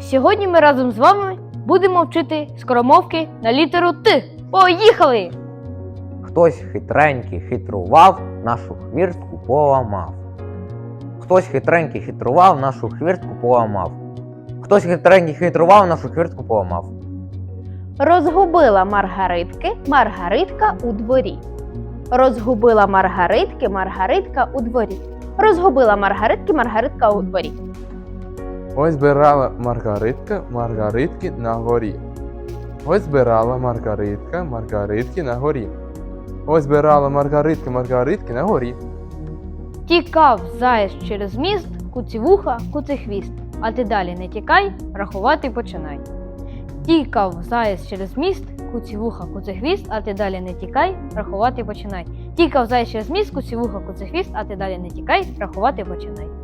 сьогодні ми разом з вами будемо вчити скоромовки на літеру Т. Поїхали! Хтось хитренький хитрував, нашу хвіртку поламав. Хтось хитренький хитрував, нашу хвіртку поламав. Хтось хитренький хитрував, нашу хвіртку поламав. Розгубила Маргаритки Маргаритка у дворі. Розгубила Маргаритки Маргаритка у дворі. Розгубила Маргаритки Маргаритка у дворі. Ось збирала Маргаритка Маргаритки на горі. Ось збирала Маргаритка Маргаритки на горі. Ось збирала Маргаритка Маргаритки на горі. Тікав заєць через міст, куцівуха, куцехвіст. А ти далі не тікай, рахувати починай. Тікав заєць через міст, куцівуха, куцехвіст, а ти далі не тікай, рахувати починай. Тікав заєць через міст, куцівуха, куцехвіст, а ти далі не тікай, рахувати починай.